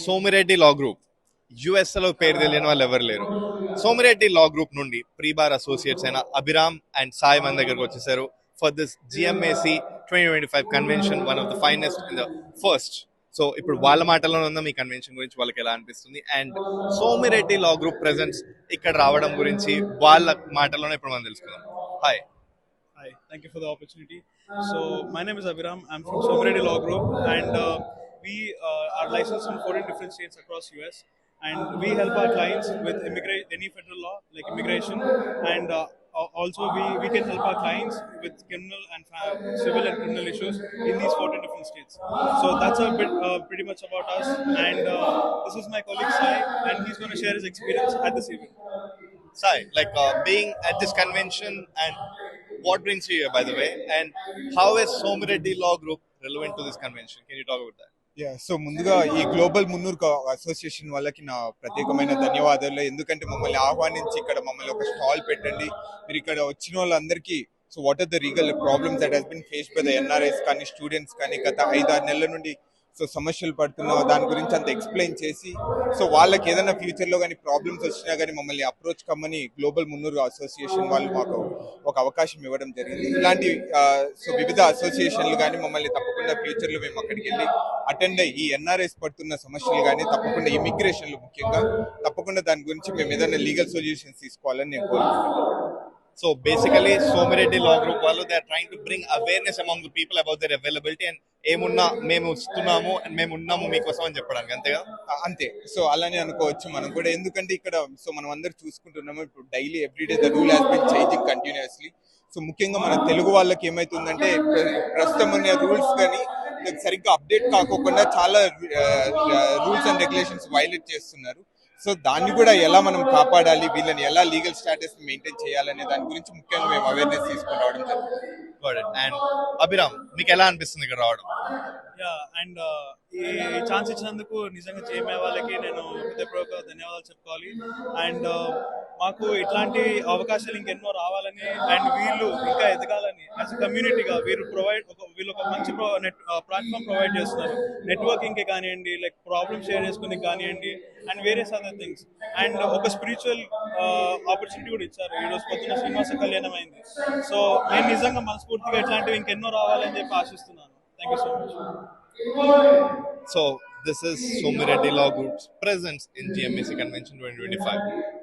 Somireddy law group యుఎస్లో పేరు తెలియని వాళ్ళు ఎవరు లేరు. సోమిరెడ్డి లా గ్రూప్ నుండి ప్రీబార్ అసోసియేట్స్ అయిన అభిరామ్ అండ్ సాయి మన దగ్గరకు వచ్చేసారు. For this GMAC twenty twenty five convention one of the finest in the first so ఇప్పుడు వాళ్ళ మాటలోనే ఉందాం. ఈ కన్వెన్షన్ గురించి వాళ్ళకి ఎలా అనిపిస్తుంది? And Somireddy law group presents ఇక్కడ రావడం గురించి వాళ్ళ మాటలోనే ఇప్పుడు మనం తెలుసుకుందాం. Hi hi thank you for the opportunity so my name is Abhiram I'm from Somireddy law group and we uh, are licensed in 14 different states across US. And we help our clients with any federal law like immigration, and uh, also we, we can help our clients with criminal and civil and criminal issues in these 14 different states. So that's a bit uh, pretty much about us. And uh, this is my colleague Sai, and he's going to share his experience at this event. Sai, like uh, being at this convention and what brings you here, by the way, and how is Somireddy Law Group relevant to this convention? Can you talk about that? Yeah so ముందుగా ఈ global మున్నూరు association వాళ్ళకి నా ప్రత్యేకమైన ధన్యవాదాలు. ఎందుకంటే మమ్మల్ని ఆహ్వానించి ఇక్కడ మమ్మల్ని ఒక స్టాల్ పెట్టండి. మీరు ఇక్కడ వచ్చిన వాళ్ళందరికీ so what are the legal problems that has been faced by the NRIs కానీ స్టూడెంట్స్ కానీ గత ఐదారు నెలల నుండి సో సమస్యలు పడుతున్న దాని గురించి అంత ఎక్స్ప్లెయిన్ చేసి సో వాళ్ళకి ఏదైనా ఫ్యూచర్లో కానీ ప్రాబ్లమ్స్ వచ్చినా కానీ మమ్మల్ని అప్రోచ్ కమ్మని గ్లోబల్ మున్నూరు అసోసియేషన్ వాళ్ళు మాకు ఒక అవకాశం ఇవ్వడం జరిగింది. ఇలాంటి సో వివిధ అసోసియేషన్లు కానీ మమ్మల్ని తప్పకుండా ఫ్యూచర్లో మేము అక్కడికి వెళ్ళి అటెండ్ అయ్యి ఈ ఎన్ఆర్ఎస్ పడుతున్న సమస్యలు కానీ తప్పకుండా ఇమిగ్రేషన్లు ముఖ్యంగా తప్పకుండా దాని గురించి మేము ఏదైనా లీగల్ సొల్యూషన్స్ తీసుకోవాలని నేను కోరుకుంటున్నాను. So basically, Somireddy Law Group వాళ్ళు they are trying to bring awareness among the people about their availability and ఏమున్నా మేము ఇస్తున్నాము అండ్ మేము ఉన్నాము మీకోసం అని చెప్పడానికి అంతే కదా? అంతే. సో అలానే అనుకోవచ్చు మనం కూడా. ఎందుకంటే ఇక్కడ సో మనం అందరు చూసుకుంటున్నాము ఇప్పుడు daily everyday the rule has been changing continuously so ముఖ్యంగా మన తెలుగు వాళ్ళకి ఏమైతుందంటే ప్రస్తుతం ఉన్న రూల్స్ కానీ సరిగ్గా అప్డేట్ కాకోకుండా చాలా రూల్స్ అండ్ రెగ్యులేషన్స్ వైలేట్ చేస్తున్నారు. సో దాన్ని కూడా ఎలా మనం కాపాడాలి? వీళ్ళని ఎలా లీగల్ స్టాటస్ మెయింటైన్ చేయాలనే దాని గురించి ముఖ్యంగా మేము అవేర్నెస్ తీసుకొని రావడం. And అభిరామ్ మీకు ఎలా అనిపిస్తుంది ఇక్కడ రావడం? యా అండ్ ఈ ఛాన్స్ ఇచ్చినందుకు నిజంగా చేయమే వాళ్ళకి నేను హృదయపూర్వక ధన్యవాదాలు చెప్పుకోవాలి. అండ్ మాకు ఇట్లాంటి అవకాశాలు ఇంకెన్నో రావాలని అండ్ వీళ్ళు ఇంకా ఎదగాలని యాజ్ కమ్యూనిటీగా వీరు ప్రొవైడ్ ఒక వీళ్ళు ఒక మంచి నెట్ ప్లాట్ఫామ్ ప్రొవైడ్ చేస్తున్నారు. నెట్వర్కింగ్కి కానివ్వండి లైక్ ప్రాబ్లమ్ షేర్ చేసుకుని కానివ్వండి and various other things and ఒక స్పిరిచువల్ ఆపర్చునిటీ కూడా ఇచ్చారు. ఈరోజు రోజు పొద్దున్న శ్రీనివాస కళ్యాణం అయింది. సో నేను నిజంగా మనస్ఫూర్తిగా ఇట్లాంటివి ఇంకెన్నో రావాలని చెప్పి ఆశిస్తున్నాను. Thank you so much So this is Somireddy Law Group's presence in GMAC Convention 2025.